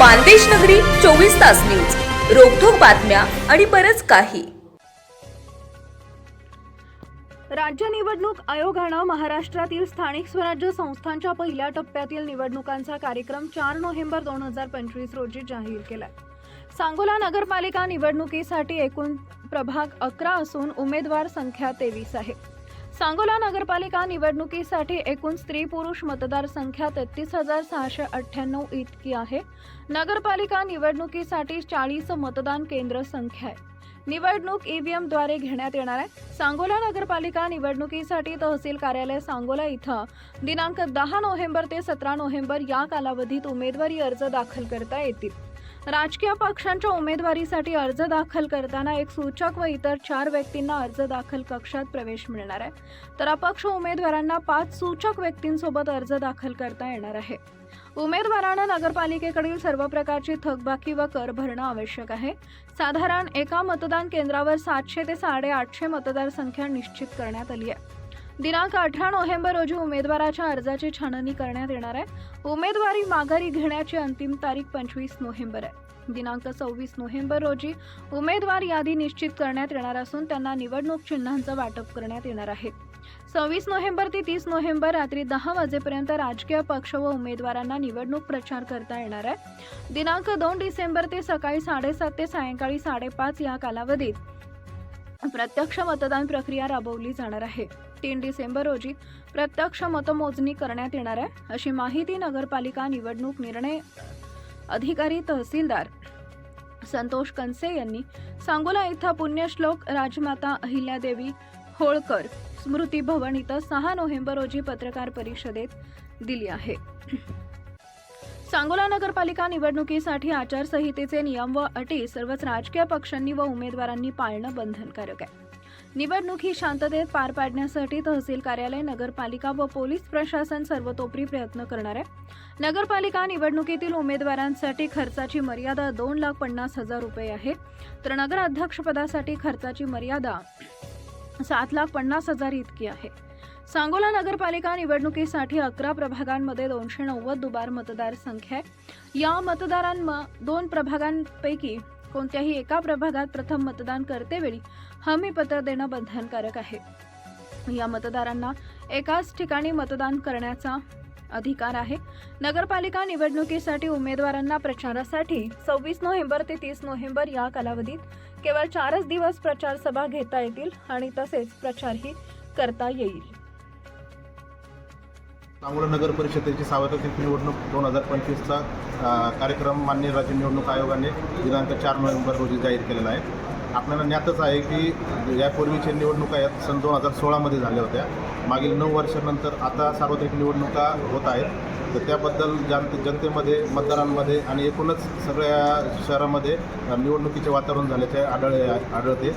मानदेश नगरी चोवीस तास न्यूज. रोखोक बातम्या आणि बरच काही. राज्य निवडणूक आयोगानं महाराष्ट्रातील स्थानिक स्वराज्य संस्थांच्या पहिल्या टप्प्यातील निवडणुकांचा कार्यक्रम चार नोव्हेंबर दोन हजार पंचवीस रोजी जाहीर केला सांगोला नगरपालिका निवडणुकीसाठी एकूण प्रभाग अकरा असून उमेदवार संख्या तेवीस आहे. सांगोला नगरपालिका निवडणुकीसाठी एकूण स्त्री पुरुष मतदारसंख्या तेहतीस हजार सहाशे अठ्ठ्याण्णव इतकी आहे. नगरपालिका निवडणुकीसाठी चाळीस मतदान केंद्र संख्या आहे. निवडणूक ईव्हीएमद्वारे घेण्यात येणार आहे. सांगोला नगरपालिका निवडणुकीसाठी तहसील कार्यालय सांगोला इथं दिनांक दहा नोव्हेंबर ते सतरा नोव्हेंबर या कालावधीत उमेदवारी अर्ज दाखल करता येतील. राजकीय पक्षांच्या उमेदवारीसाठी अर्ज दाखल करताना एक सूचक व इतर चार व्यक्तींना अर्ज दाखल कक्षात प्रवेश मिळणार आहे. तर अपक्ष उमेदवारांना पाच सूचक व्यक्तींसोबत अर्ज दाखल करता येणार आहे. उमेदवारांना नगरपालिकेकडील सर्व प्रकारची थकबाकी व कर भरणं आवश्यक आहे. साधारण एका मतदान केंद्रावर सातशे ते साडेआठशे मतदारसंख्या निश्चित करण्यात आली आहे. दिनांक अठरा नोव्हेंबर रोजी उमेदवाराच्या अर्जाची छाननी करण्यात येणार आहे. उमेदवारी माघारी घेण्याची अंतिम तारीख पंचवीस नोव्हेंबर आहे. दिनांक सव्वीस नोव्हेंबर रोजी उमेदवार यादी निश्चित करण्यात येणार असून त्यांना निवडणूक चिन्हांचं वाटप करण्यात येणार आहे. सव्वीस नोव्हेंबर ते तीस नोव्हेंबर रात्री दहा वाजेपर्यंत राजकीय पक्ष व उमेदवारांना निवडणूक प्रचार करता येणार आहे. दिनांक दोन डिसेंबर ते सकाळी साडेसात ते सायंकाळी साडेपाच या कालावधीत प्रत्यक्ष मतदान प्रक्रिया राबवली जाणार आहे. तीन डिसेंबर रोजी प्रत्यक्ष मतमोजणी करण्यात येणार आहे अशी माहिती नगरपालिका निवडणूक निर्णय अधिकारी तहसीलदार संतोष कनसे यांनी सांगोला इथं पुण्यश्लोक राजमाता अहिल्यादेवी होळकर स्मृती भवन इथं सहा नोव्हेंबर रोजी पत्रकार परिषदेत दिली आहे. सांगोला नगरपालिका निवडणुकीसाठी आचारसंहितेचे नियम व अटी सर्वच राजकीय पक्षांनी व उमेदवारांनी पाळणं बंधनकारक आहे. निवडणूक ही शांततेत पार पाडण्यासाठी तहसील कार्यालय नगरपालिका व पोलीस प्रशासन सर्वतोपरी प्रयत्न करणार आहे. नगरपालिका निवडणुकीतील उमेदवारांसाठी खर्चाची मर्यादा दोन लाख पन्नास हजार रुपये आहे. तर नगराध्यक्षपदासाठी खर्चाची मर्यादा सात लाख पन्नास हजार इतकी आहे. सांगोला नगरपालिका निवडणुकीसाठी अकरा प्रभागांमध्ये दोनशे नव्वद दुबार मतदारसंख्या आहे. या मतदारांना दोन प्रभागांपैकी कोणत्याही एका प्रभागात प्रथम मतदान करतेवेळी हमीपत्र देणं बंधनकारक आहे. या मतदारांना एकाच ठिकाणी मतदान करण्याचा अधिकार आहे. नगरपालिका निवडणुकीसाठी उमेदवारांना प्रचारासाठी सव्वीस नोव्हेंबर ते तीस नोव्हेंबर या कालावधीत केवळ चारच दिवस प्रचार सभा घेता येतील आणि तसेच प्रचारही करता येईल. सांगोला नगर परिषदेची सार्वत्रिक निवडणूक दोन हजार पंचवीसचा कार्यक्रम मान्य राज्य निवडणूक आयोगाने दिनांक चार नोव्हेंबर रोजी जाहीर केलेला आहे. आपल्याला ज्ञातच आहे की यापूर्वीच्या निवडणुका या सन दोन हजार सोळामध्ये झाल्या होत्या. मागील नऊ वर्षानंतर आता सार्वत्रिक निवडणुका होत आहेत. तर त्याबद्दल जनते जनतेमध्ये मतदारांमध्ये आणि एकूणच सगळ्या शहरामध्ये निवडणुकीचे वातावरण झाल्याचे आढळ आढळते.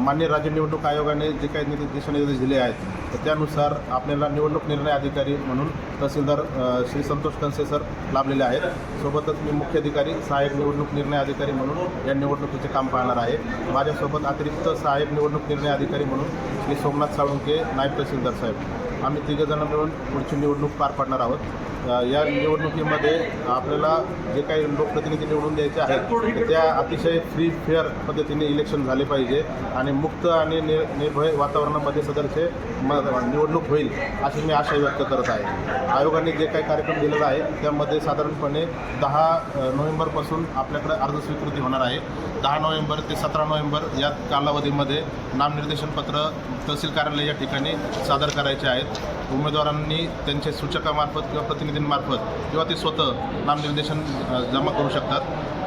मान्य राज्य निवडणूक आयोगाने जे काही निर्देश दिशानिर्देश दिले आहेत तर त्यानुसार आपल्याला निवडणूक निर्णय अधिकारी म्हणून तहसीलदार श्री संतोष कनसे सर लाभलेले आहेत. सोबतच मी मुख्य अधिकारी सहाय्यक निवडणूक निर्णय अधिकारी म्हणून या निवडणुकीचे काम पाहणार आहे. माझ्यासोबत अतिरिक्त सहाय्यक निवडणूक निर्णय अधिकारी म्हणून श्री सोमनाथ साळुंके नायब तहसीलदार साहेब. आम्ही तिघेजणं मिळून पुढची निवडणूक पार पाडणार आहोत. या निवडणुकीमध्ये आपल्याला जे काही लोकप्रतिनिधी निवडून द्यायचे आहेत त्या अतिशय फ्री फेअर पद्धतीने इलेक्शन झाले पाहिजे आणि मुक्त आणि नि निर्भय वातावरणामध्ये सदरचे म निवडणूक होईल अशी मी आशा व्यक्त करत आहे. आयोगाने जे काही कार्यक्रम दिलेला आहे त्यामध्ये साधारणपणे दहा नोव्हेंबरपासून आपल्याकडे अर्ज स्वीकृती होणार आहे. दहा नोव्हेंबर ते सतरा नोव्हेंबर या कालावधीमध्ये नामनिर्देशन पत्र तहसील कार्यालय या ठिकाणी सादर करायचे आहेत. उमेदवारांनी त्यांचे सूचकामार्फत किंवा प्रतिनिधींमार्फत किंवा ते स्वतः नामनिर्देशन जमा करू शकतात.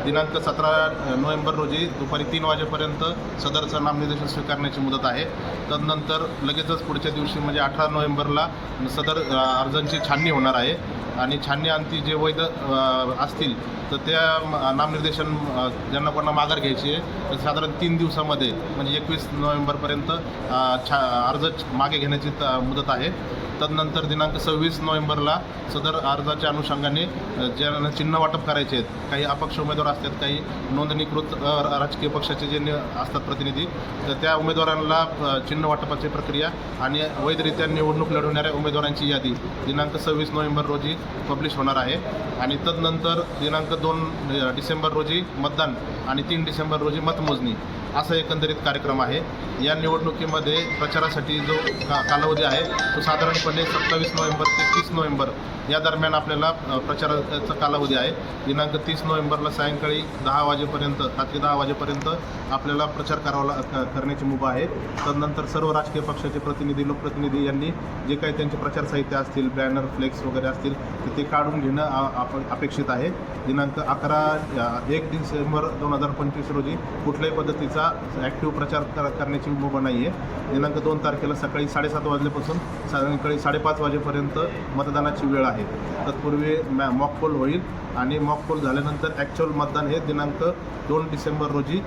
दिनांक सतरा नोव्हेंबर रोजी दुपारी तीन वाजेपर्यंत सदरचं नामनिर्देशन स्वीकारण्याची मुदत आहे. तदनंतर लगेचच पुढच्या दिवशी म्हणजे अठरा नोव्हेंबरला सदर अर्जांची छाननी होणार आहे. आणि छाननी अंती जे वैध असतील तर त्या नामनिर्देशन ज्यांना कोणाला माघार घ्यायची आहे तर साधारण तीन दिवसामध्ये म्हणजे एकवीस नोव्हेंबरपर्यंत छा अर्ज मागे घेण्याची त- मुदत आहे. तदनंतर दिनांक सव्वीस नोव्हेंबरला सदर अर्जाच्या अनुषंगाने ज्यांना चिन्ह वाटप करायचे आहेत काही अपक्ष उमेदवार असतात काही नोंदणीकृत राजकीय पक्षाचे जे असतात प्रतिनिधी तर त्या उमेदवारांना चिन्ह वाटपाची प्रक्रिया आणि वैधरित्या निवडणूक लढवणाऱ्या उमेदवारांची यादी दिनांक सव्वीस नोव्हेंबर रोजी पब्लिश होणार आहे. आणि तदनंतर दिनांक दोन म्हणजे डिसेंबर रोजी मतदान आणि तीन डिसेंबर रोजी मतमोजणी. असा एकंदरीत कार्यक्रम आहे. या निवडणुकीमध्ये प्रचारासाठी जो का कालावधी आहे तो साधारणपणे सत्तावीस नोव्हेंबर ते तीस नोव्हेंबर या दरम्यान आपल्याला प्रचाराचा कालावधी आहे. दिनांक तीस नोव्हेंबरला सायंकाळी दहा वाजेपर्यंत रात्री दहा वाजेपर्यंत आपल्याला प्रचार करावा करण्याची मुभा आहे. तदनंतर सर्व राजकीय पक्षाचे प्रतिनिधी लोकप्रतिनिधी यांनी जे काही त्यांचे प्रचार साहित्य असतील बॅनर फ्लेक्स वगैरे असतील तर ते काढून घेणं आपण आप- अपेक्षित आहे. दिनांक अकरा एक डिसेंबर दोन हजार पंचवीस रोजी कुठल्याही पद्धतीचा ॲक्टिव्ह प्रचार कर करण्याची मुभा नाही आहे दिनांक दोन तारखेला सकाळी साडेसात वाजल्यापासून सायंकाळी साडेपाच वाजेपर्यंत मतदानाची वेळ आहे. तत्पूर्वी मॅ मॉक पोल होईल आणि मॉक पोल झाल्यानंतर ॲक्च्युअल मतदान हे दिनांक दोन डिसेंबर रोजी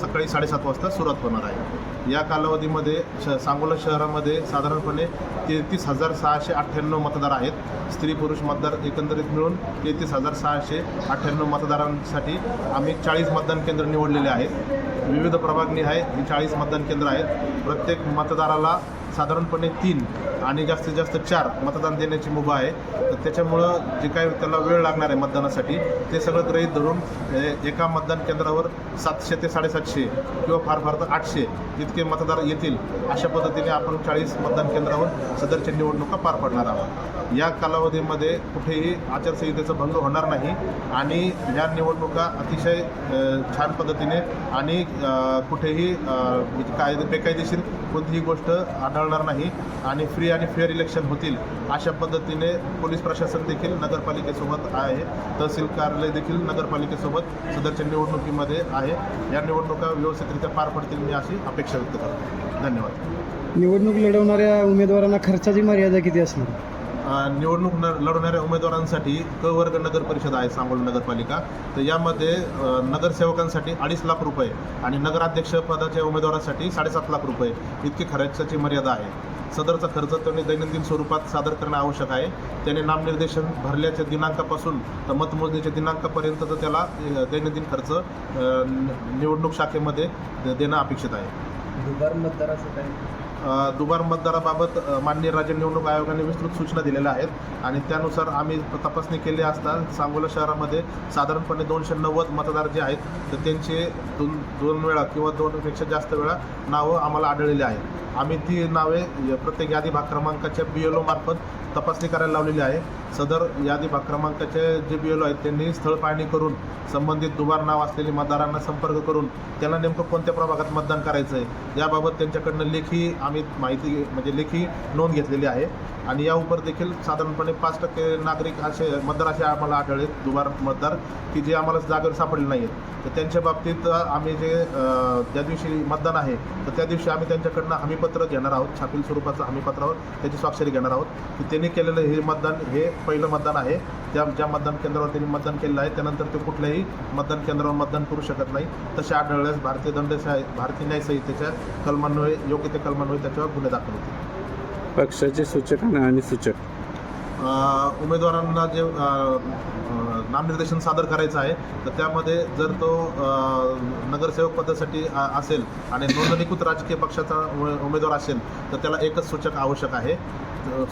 सकाळी साडेसात वाजता सुरुवात होणार आहे. या कालावधीमध्ये श सांगोला शहरामध्ये साधारणपणे तेहतीस हजार सहाशे अठ्ठ्याण्णव मतदार आहेत. स्त्री पुरुष मतदार एकंदरीत मिळून तेहतीस हजार सहाशे अठ्ठ्याण्णव मतदारांसाठी आम्ही चाळीस मतदान केंद्र निवडलेले आहेत. विविध प्रभागनिहाय ही चाळीस मतदान केंद्र आहेत. प्रत्येक मतदाराला साधारणपणे तीन आणि जास्तीत जास्त चार मतदान देण्याची मुभा आहे. तर त्याच्यामुळं जे काही त्याला वेळ लागणार आहे मतदानासाठी ते सगळं ग्रहित धरून एका मतदान केंद्रावर सातशे ते साडेसातशे किंवा फार फार तर आठशे इतके मतदार येतील अशा पद्धतीने आपण चाळीस मतदान केंद्रावर सदरच्या निवडणुका पार पाडणार आहोत. या कालावधीमध्ये कुठेही आचारसंहितेचा भंग होणार नाही आणि या निवडणुका अतिशय छान पद्धतीने आणि कुठेही काय म्हणजे कायदे बेकायदेशीर कोणतीही गोष्ट चालणार नाही आणि फ्री आणि फेअर इलेक्शन होतील अशा पद्धतीने पोलीस प्रशासन देखील नगरपालिकेसोबत आहे. तहसील कार्यालय देखील नगरपालिकेसोबत सदरच्या निवडणुकीमध्ये आहे. या निवडणुका व्यवस्थितरित्या पार पडतील मी अशी अपेक्षा व्यक्त करतो. धन्यवाद. निवडणूक लढवणाऱ्या उमेदवारांना खर्चाची मर्यादा किती असणार? निवडणूक न लढवणाऱ्या उमेदवारांसाठी क वर्ग नगर परिषद आहे सांगोला नगरपालिका. तर यामध्ये नगरसेवकांसाठी अडीच लाख रुपये आणि नगराध्यक्ष पदाच्या उमेदवारांसाठी साडेसात लाख रुपये इतकी खर्चाची मर्यादा आहे. सदरचा खर्च त्यांनी दैनंदिन स्वरूपात सादर करणं आवश्यक आहे. त्याने नामनिर्देशन भरल्याच्या दिनांकापासून तर मतमोजणीच्या दिनांकापर्यंत तर त्याला दैनंदिन खर्च निवडणूक शाखेमध्ये देणं अपेक्षित आहे. दुबार मतदाराचं काय? दुबार मतदाराबाबत माननीय राज्य निवडणूक आयोगाने विस्तृत सूचना दिलेल्या आहेत. आणि त्यानुसार आम्ही तपासणी केली असता सांगोला शहरामध्ये साधारणपणे दोनशे नव्वद मतदार जे आहेत तर त्यांचे दोन दोन वेळा किंवा दोनपेक्षा जास्त वेळा नावं आम्हाला आढळलेली आहेत. आम्ही ती नावे प्रत्येक यादी भाग क्रमांकाच्या बी एल मार्फत तपासणी करायला लावलेली आहे. सदर यादी भाग क्रमांकाचे जे बी एल आहेत त्यांनी स्थळ पाहणी करून संबंधित दुबार नाव असलेली मतदारांना संपर्क करून त्यांना नेमकं कोणत्या प्रभागात मतदान करायचं आहे याबाबत त्यांच्याकडनं लेखी आम्ही माहिती म्हणजे लेखी नोंद घेतलेली आहे. आणि या उपर देखील साधारणपणे पाच टक्के नागरिक असे मतदार असे आम्हाला आढळले दुबार मतदार की जे आम्हाला जागेवर सापडले नाही आहेत तर त्यांच्या बाबतीत आम्ही जे त्या ज्या दिवशी मतदान आहे तर त्या दिवशी आम्ही त्यांच्याकडनं हमीपत्र घेणार आहोत छापील स्वरूपाचं हमीपत्रावर त्याची स्वाक्षरी घेणार आहोत. की त्यांनी केलेलं हे मतदान हे पहिलं मतदान आहे. त्या ज्या मतदान केंद्रावर त्यांनी मतदान केलेलं आहे त्यानंतर ते कुठल्याही मतदान केंद्रावर मतदान करू शकत नाही. तसे आढळल्यास भारतीय दंडसंहि भारतीय न्याय संहितेच्या कलमान्वये योग्य ते कलमान्वये त्याच्यावर गुन्हे दाखल होतील. पक्षाचे सूचक आणि सूचक. उमेदवारांना जे नामनिर्देशन सादर करायचं आहे तर त्यामध्ये जर तो नगरसेवक पदासाठी असेल आणि नोंदणीकृत राजकीय पक्षाचा उमे- उमेदवार असेल तर त्याला एकच सूचक आवश्यक आहे.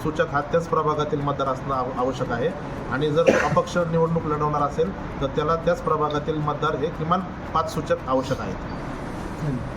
सूचक हा त्याच प्रभागातील मतदार असणं आव- आवश्यक आहे. आणि जर अपक्ष निवडणूक लढवणार असेल तर त्याला त्याच प्रभागातील मतदार हे किमान पाच सूचक आवश्यक आहेत. धन्यवाद